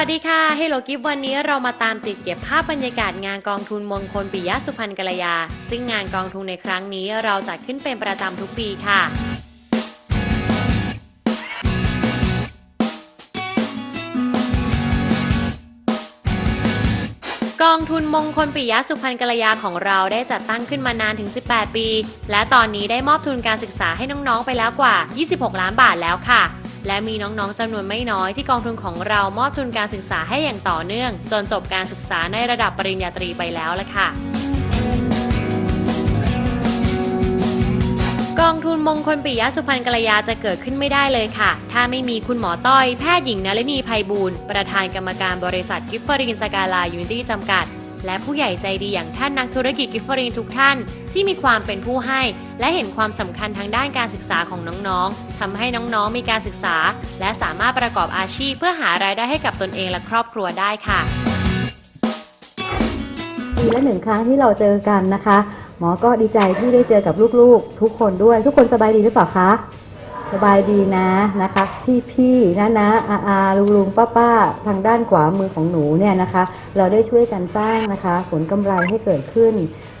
วัสดีค่ะ Hello Gift วันนี้เรามาตามติดเก็บภาพบรรยากาศงานกองทุนมงคลปิยะสุพรรณกัลยา ซึ่งงานกองทุนในครั้งนี้เราจัดขึ้นเป็นประจำทุกปีค่ะกองทุนมงคลปิยะสุพรรณกัลยาของเราได้จัดตั้งขึ้นมานานถึง 18 ปี และตอนนี้ได้มอบทุนการศึกษาให้น้องๆไปแล้วกว่า 26 ล้านบาทแล้วค่ะ และมีน้องๆจำนวนไม่น้อยที่กองทุนของเรามอบทุนการศึกษาให้อย่างต่อเนื่อง จนจบการศึกษาในระดับปริญญาตรีไปแล้วละค่ะกองทุนมงคลปิยะสุพรรณกัลยาจะเกิดขึ้นไม่ได้เลยค่ะ ถ้าไม่มีคุณหมอต้อย แพทย์หญิงนลินีภัยบูลย์ประธานกรรมการบริษัทกิฟฟรินสกาลายูนิตี้จำกัด และผู้ใหญ่ใจดีอย่างท่านนักธุรกิจกิฟฟรินทุกท่าน ที่มีความเป็นผู้ให้ และเห็นความสำคัญทางด้านการศึกษาของน้องๆทำให้น้องๆมีการศึกษา และสามารถประกอบอาชีพ เพื่อหารายได้ให้กับตนเองและครอบครัวได้ค่ะปีละหนึ่งครั้งที่เราเจอกันนะคะ หมอก็ดีใจที่ได้เจอกับลูกๆ ทุกคนด้วยทุกคนสบายดีหรือเปล่าคะ สบายดีนะนะคะ พี่ๆนะนะอาอาลุงลุงป้าป้าทางด้านขวามือของหนูเนี่ยนะคะ เราได้ช่วยกันสร้างนะคะ ผลกำไรให้เกิดขึ้น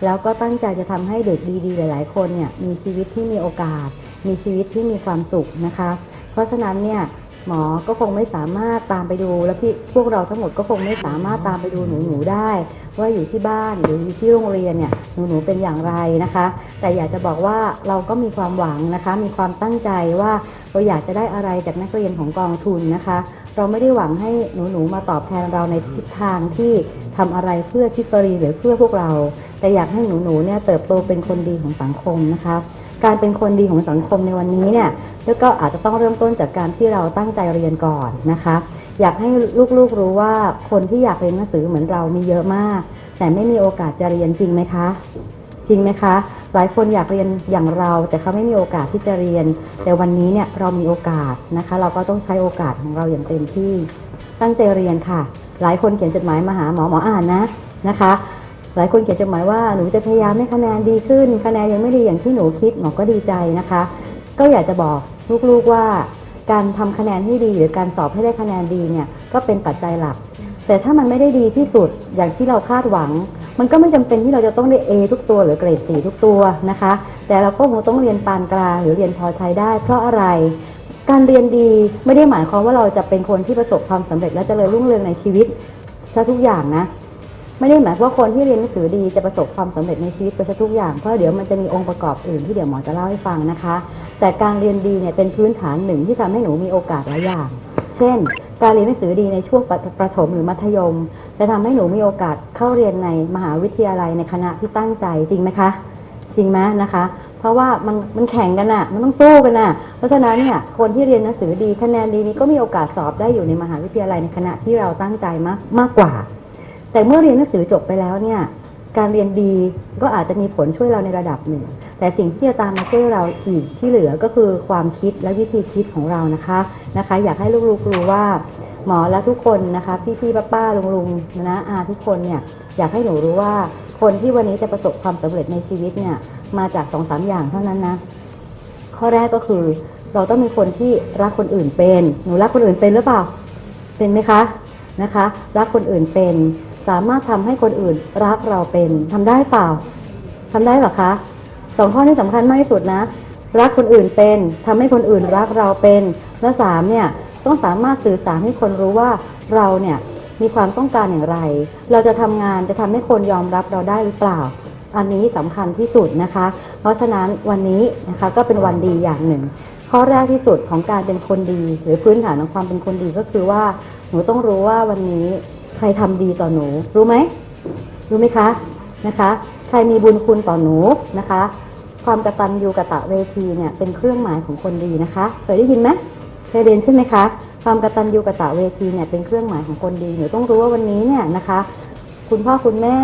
แล้วก็ตั้งใจจะทำให้เด็กดีๆ หลาย ๆ คนเนี่ยมีชีวิตที่มีโอกาส มีชีวิตที่มีความสุขนะคะ เพราะฉะนั้นเนี่ย หมอก็คงไม่สามารถตามไปดู และพี่พวกเราทั้งหมดก็คงไม่สามารถตามไปดูหนูหนูๆได้ ว่าอยู่ที่บ้านหรืออยู่ที่โรงเรียนเนี่ยหนูหนูๆเป็นอย่างไรนะคะ แต่อยากจะบอกว่าเราก็มีความหวังนะคะ มีความตั้งใจว่าเราอยากจะได้อะไรจากนักเรียนของกองทุนนะคะ เราไม่ได้หวังให้หนูหนูๆมาตอบแทนเราในทิศทางที่ทำอะไรเพื่อทิฟรีหรือเพื่อพวกเรา แต่อยากให้หนูหนูๆเนี่ยเติบโตเป็นคนดีของสังคมนะคะ การเป็นคนดีของสังคมในวันนี้เนี่ยแล้วก็อาจจะต้องเริ่มต้นจากการที่เราตั้งใจเรียนก่อนนะคะ อยากให้ลูกๆรู้ว่าคนที่อยากเรียนหนังสือเหมือนเรามีเยอะมาก แต่ไม่มีโอกาสจะเรียนจริงไหมคะ จริงไหมคะ หลายคนอยากเรียนอย่างเรา แต่เขาไม่มีโอกาสที่จะเรียน แต่วันนี้เนี่ยเรามีโอกาสนะคะ เราก็ต้องใช้โอกาสของเราอย่างเต็มที่ตั้งใจเรียนค่ะ หลายคนเขียนจดหมายมาหาหมอหมออ่านนะนะคะ หลายคนเขียนจดหมายว่าหนูจะพยายามให้คะแนนดีขึ้น คะแนนยังไม่ดีอย่างที่หนูคิดหมอก็ดีใจนะคะ ก็อยากจะบอกลูกๆว่าการทำคะแนนให้ดีหรือการสอบให้ได้คะแนนดีเนี่ยก็เป็นปัจจัยหลัก แต่ถ้ามันไม่ได้ดีที่สุดอย่างที่เราคาดหวัง มันก็ไม่จำเป็นที่เราจะต้องได้ A ทุกตัวหรือเกรดสีทุกตัวนะคะ แต่เราก็คงต้องเรียนปานกลางหรือเรียนพอใช้ได้ เพราะอะไร การเรียนดีไม่ได้หมายความว่าเราจะเป็นคนที่ประสบความสำเร็จและเจริญรุ่งเรืองในชีวิตซะทุกอย่างนะ ไม่ได้หมายว่าคนที่เรียนหนังสือดีจะประสบความสำเร็จในชีวิตไปซะทุกอย่างเพราะเดี๋ยวมันจะมีองค์ประกอบอื่นที่เดี๋ยวหมอจะเล่าให้ฟังนะคะ แต่การเรียนดีเนี่ยเป็นพื้นฐานหนึ่งที่ทำให้หนูมีโอกาสหลายอย่าง เช่น การเรียนหนังสือดีในช่วงประประถมหรือมัธยม จะทำให้หนูมีโอกาสเข้าเรียนในมหาวิทยาลัยในคณะที่ตั้งใจจริงไหมคะจริงไหมนะคะ เพราะว่ามันมันแข่งกันน่ะ มันต้องสู้กันน่ะ เพราะฉะนั้นเนี่ยคนที่เรียนหนังสือดีคะแนนดีนี้ก็มีโอกาสสอบได้อยู่ในมหาวิทยาลัยในคณะที่เราตั้งใจมากมากกว่า แต่เมื่อเรียนหนังสือจบไปแล้วเนี่ยการเรียนดีก็อาจจะมีผลช่วยเราในระดับหนึ่ง แต่สิ่งที่จะตามมาช่วยเราอีกที่เหลือก็คือความคิดและวิธีคิดของเรานะคะนะคะ อยากให้ลูกๆรู้ว่าหมอและทุกคนนะคะพี่ๆป้าๆลุงๆนะอาทุกคนเนี่ยอยากให้หนูรู้ว่าคนที่วันนี้จะประสบความสำเร็จในชีวิตเนี่ยมาจากสองสามอย่างเท่านั้นนะข้อแรกก็คือเราต้องมีคนที่รักคนอื่นเป็น หนูรักคนอื่นเป็นหรือเปล่าเป็นไหมคะนะคะ รักคนอื่นเป็น สามารถทำให้คนอื่นรักเราเป็นทำได้เปล่าทำได้หรอคะสองข้อนี้สำคัญมากที่สุดนะ รักคนอื่นเป็นทำให้คนอื่นรักเราเป็น และสามเนี่ยต้องสามารถสื่อสารให้คนรู้ว่าเราเนี่ยมีความต้องการอย่างไร เราจะทำงานจะทำให้คนยอมรับเราได้หรือเปล่า อันนี้สำคัญที่สุดนะคะ เพราะฉะนั้นวันนี้นะคะก็เป็นวันดีอย่างหนึ่ง ข้อแรกที่สุดของการเป็นคนดี หรือพื้นฐานของความเป็นคนดีก็คือว่า หนูต้องรู้ว่าวันนี้ ใครทำดีต่อหนู รู้ไหมรู้ไหมคะนะคะ ใครมีบุญคุณต่อหนูนะคะ ความกตัญญูกะตะเวทีเนี่ยเป็นเครื่องหมายของคนดีนะคะเคยได้ยินไหมเคยเรียนใช่ไหมคะความกตัญญูกะตะเวทีเนี่ยเป็นเครื่องหมายของคนดีหนูต้องรู้ว่าวันนี้เนี่ยนะคะ คุณพ่อคุณแม่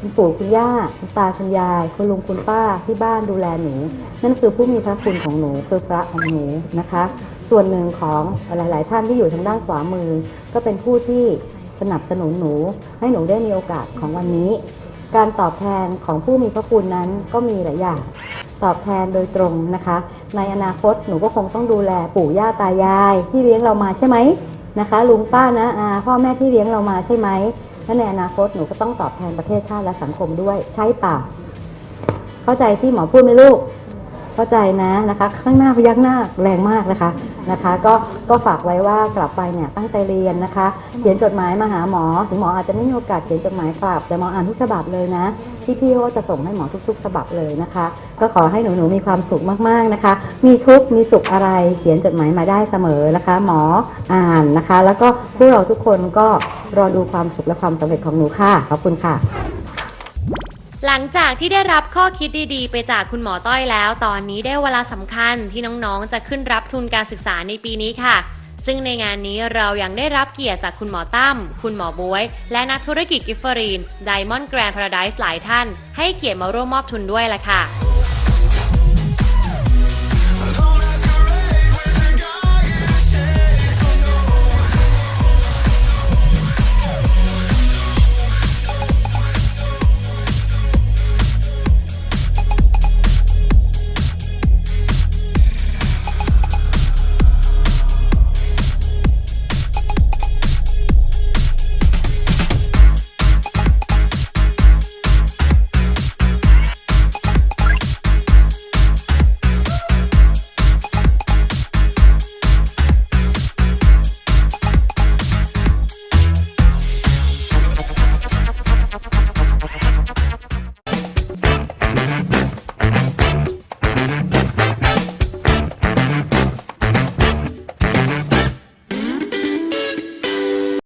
คุณปู่คุณย่าคุณตาคุณยาย คุณลุงคุณป้าที่บ้านดูแลหนู นั่นคือผู้มีพระคุณของหนูคือพระของหนูนะคะ ส่วนหนึ่งของหลาย ๆ ท่านที่อยู่ทางด้านขวามือ ก็เป็นผู้ที่ สนับสนุนหนู ให้หนูได้มีโอกาสของวันนี้ การตอบแทนของผู้มีพระคุณนั้นก็มีหลายอย่าง ตอบแทนโดยตรงนะคะ ในอนาคตหนูก็คงต้องดูแลปู่ย่าตายาย ที่เลี้ยงเรามาใช่ไหมนะคะลุงป้านะอาพ่อแม่ที่เลี้ยงเรามาใช่ไหมและในอนาคตหนูก็ต้องตอบแทนประเทศชาติและสังคมด้วยใช่เปล่าเข้าใจที่หมอพูดไหมลูก เข้าใจนะนะคะ ข้างหน้าพยักหน้าแรงมากนะคะนะคะ ก็ก็ฝากไว้ว่ากลับไปเนี่ยตั้งใจเรียนนะคะ เขียนจดหมายมาหาหมอ ถึงหมออาจจะไม่มีโอกาสเขียนจดหมายกลับแต่หมออ่านทุกฉบับเลยนะที่พี่เขาก็จะส่งให้หมอทุก ๆ ฉบับเลยนะคะ ก็ขอให้หนูๆมีความสุขมากๆนะคะ มีทุกข์มีสุขอะไรเขียนจดหมายมาได้เสมอนะคะ หมออ่านนะคะ แล้วก็พวกเราทุกคนก็รอดูความสุขและความสำเร็จของหนูค่ะขอบคุณค่ะ หลังจากที่ได้รับข้อคิดดีๆ ไปจากคุณหมอต้อยแล้ว ตอนนี้ได้เวลาสำคัญที่น้องๆ จะขึ้นรับทุนการศึกษาในปีนี้ค่ะ ซึ่งในงานนี้เรายังได้รับเกียรติจากคุณหมอตั้ม คุณหมอบวย และนักธุรกิจกิฟเฟอรีนไดมอนด์แกรนด์พาราไดส์หลายท่าน ให้เกียรติมาร่วมมอบทุนด้วยล่ะค่ะ